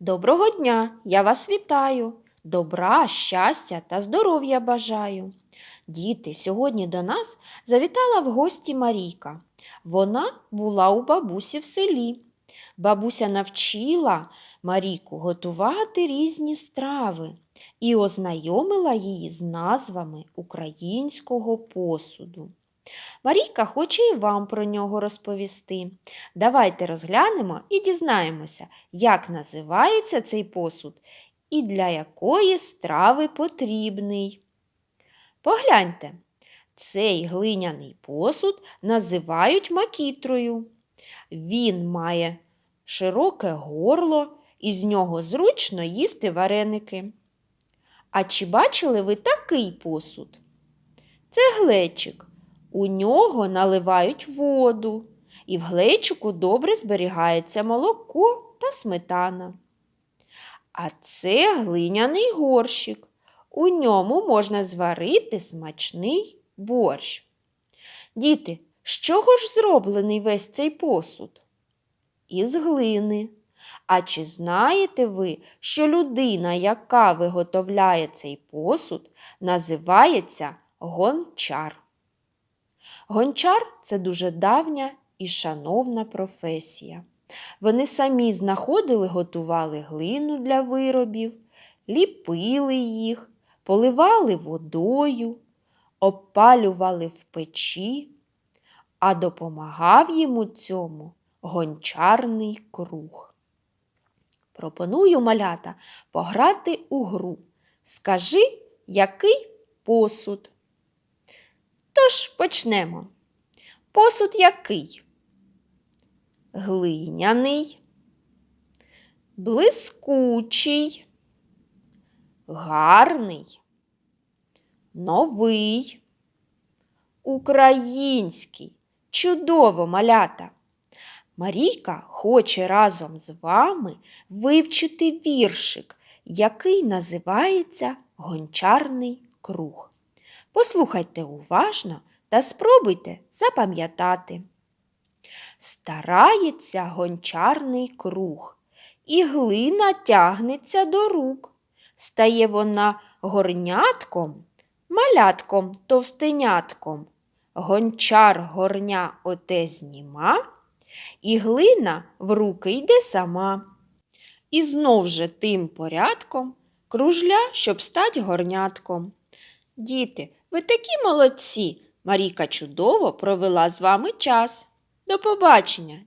Доброго дня! Я вас вітаю! Добра, щастя та здоров'я бажаю! Діти, сьогодні до нас завітала в гості Марійка. Вона була у бабусі в селі. Бабуся навчила Марійку готувати різні страви і ознайомила її з назвами українського посуду. Марійка хоче і вам про нього розповісти. Давайте розглянемо і дізнаємося, як називається цей посуд і для якої страви потрібний. Погляньте, цей глиняний посуд називають макітрою. Він має широке горло, і з нього зручно їсти вареники. А чи бачили ви такий посуд? Це глечик. У нього наливають воду, і в глечику добре зберігається молоко та сметана. А це глиняний горщик. У ньому можна зварити смачний борщ. Діти, з чого ж зроблений весь цей посуд? Із глини. А чи знаєте ви, що людина, яка виготовляє цей посуд, називається гончар? Гончар це дуже давня і шановна професія. Вони самі знаходили, готували глину для виробів, ліпили їх, поливали водою, обпалювали в печі, а допомагав їм у цьому гончарний круг. Пропоную малята пограти у гру. Скажи, який посуд? Тож почнемо. Посуд який? Глиняний, блискучий, гарний, новий, український, чудово малята. Марійка хоче разом з вами вивчити віршик, який називається Гончарний круг. Послухайте уважно та спробуйте запам'ятати. Старається гончарний круг, і глина тягнеться до рук. Стає вона горнятком, малятком товстенятком. Гончар горня оте зніма, і глина в руки йде сама. І знов же тим порядком кружля, щоб стать горнятком. Діти, ви такі молодці! Марійка чудово провела з вами час. До побачення!